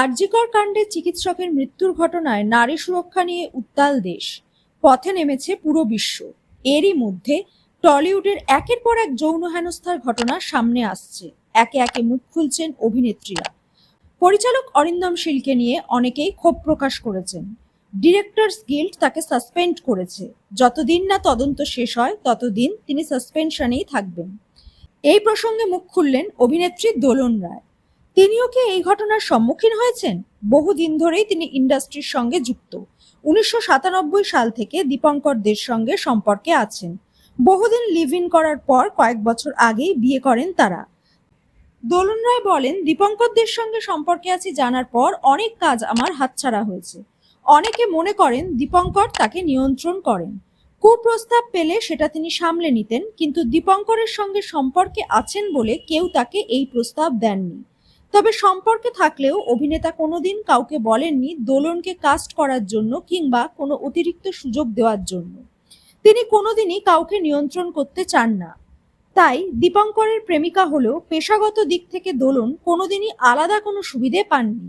আরজিকর কাণ্ডে চিকিৎসকের মৃত্যুর ঘটনায় নারী সুরক্ষা নিয়ে উত্তাল দেশ। পথে নেমেছে পুরো বিশ্ব। এরই মধ্যে টলিউডের একের পর এক যৌন হেনস্থার ঘটনা সামনে আসছে। একে একে মুখ খুলছেন অভিনেত্রীরা। পরিচালক অরিন্দম শীলকে নিয়ে অনেকেই ক্ষোভ প্রকাশ করেছেন। ডিরেক্টরস গিল্ড তাকে সাসপেন্ড করেছে। যতদিন না তদন্ত শেষ হয়, ততদিন তিনি সাসপেনশনেই থাকবেন। এই প্রসঙ্গে মুখ খুললেন অভিনেত্রী দোলন রায়। তিনিও কি এই ঘটনার সম্মুখীন হয়েছেন? বহুদিন ধরেই তিনি ইন্ডাস্ট্রির সঙ্গে যুক্ত। উনিশশো সাতানব্বই সাল থেকে দীপঙ্করদের সঙ্গে সম্পর্কে আছেন। বহুদিন লিভ ইন করার পর কয়েক বছর আগেই বিয়ে করেন তারা। দোলন রায় বলেন দীপঙ্করদের সঙ্গে সম্পর্কে আছি জানার পর অনেক কাজ আমার হাতছাড়া হয়েছে। অনেকে মনে করেন দীপঙ্কর তাকে নিয়ন্ত্রণ করেন। কুপ্রস্তাব পেলে সেটা তিনি সামলে নিতেন, কিন্তু দীপঙ্করের সঙ্গে সম্পর্কে আছেন বলে কেউ তাকে এই প্রস্তাব দেননি। তবে সম্পর্কে থাকলেও অভিনেতা কোনোদিন কাউকে বলেননি দোলনকে কাস্ট করার জন্য কিংবা কোনো অতিরিক্ত সুযোগ দেওয়ার জন্য। তিনি কোনোদিনই কাউকে নিয়ন্ত্রণ করতে চান না। তাই দীপঙ্করের প্রেমিকা হলেও পেশাগত দিক থেকে দোলন কোনোদিনই আলাদা কোনো সুবিধে পাননি।